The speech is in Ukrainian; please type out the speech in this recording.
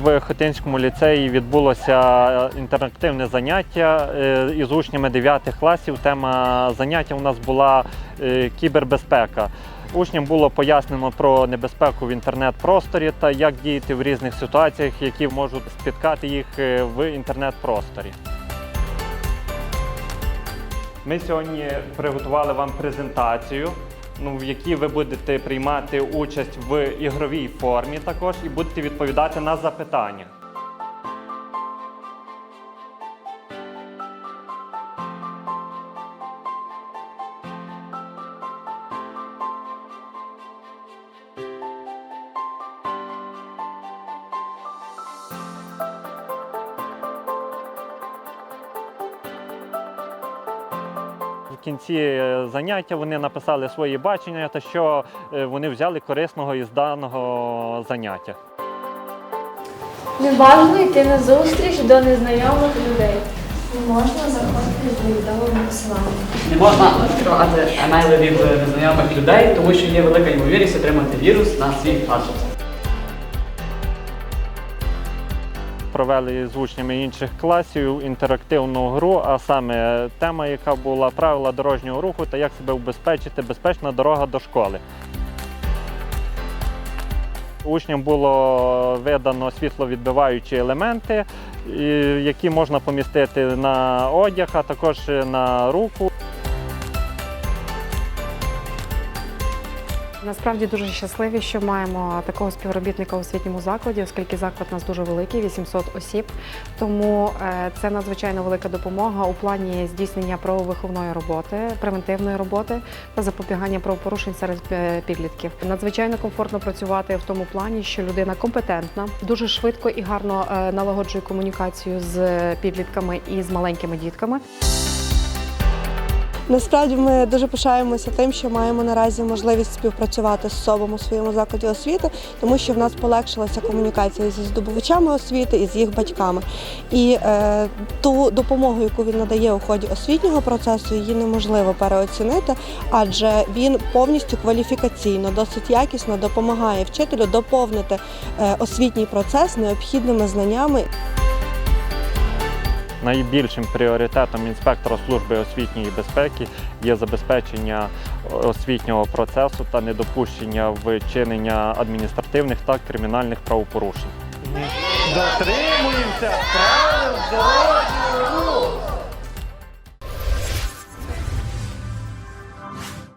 в Хотинському ліцеї відбулося інтерактивне заняття е, із учнями 9 класів. Тема заняття у нас була е, кібербезпека. Учням було пояснено про небезпеку в інтернет-просторі та як діяти в різних ситуаціях, які можуть спіткати їх е, в інтернет-просторі. Ми сьогодні приготували вам презентацію, ну, в якій ви будете приймати участь в ігровій формі також і будете відповідати на запитання. В кінці е, заняття вони написали свої бачення та що е, вони взяли корисного із даного заняття. Не бажано йти на зустріч до незнайомих людей. Не можна заходити з невідомими посиланнями. Не можна відкривати емейли від е, незнайомих людей, тому що є велика ймовірність отримати вірус на свій гаджет. Провели з учнями інших класів інтерактивну гру, а саме тема, яка була правила дорожнього руху та як себе убезпечити, безпечна дорога до школи. Учням було видано світловідбиваючі елементи, які можна помістити на одяг, а також на руку. Насправді дуже щасливі, що маємо такого співробітника у освітньому закладі, оскільки заклад у нас дуже великий 800 осіб. Тому е, це надзвичайно велика допомога у плані здійснення правовиховної роботи, превентивної роботи та запобігання правопорушень серед е, підлітків. Надзвичайно комфортно працювати в тому плані, що людина компетентна, дуже швидко і гарно е, налагоджує комунікацію з підлітками і з маленькими дітками. Насправді ми дуже пишаємося тим, що маємо наразі можливість співпрацювати з СОБом у своєму закладі освіти, тому що в нас полегшилася комунікація зі здобувачами освіти і з їх батьками. І е, ту допомогу, яку він надає у ході освітнього процесу, її неможливо переоцінити, адже він повністю кваліфікаційно, досить якісно допомагає вчителю доповнити е, освітній процес необхідними знаннями Найбільшим пріоритетом інспектора служби освітньої безпеки є забезпечення освітнього процесу та недопущення вчинення адміністративних та кримінальних правопорушень. Дотримуємося правил!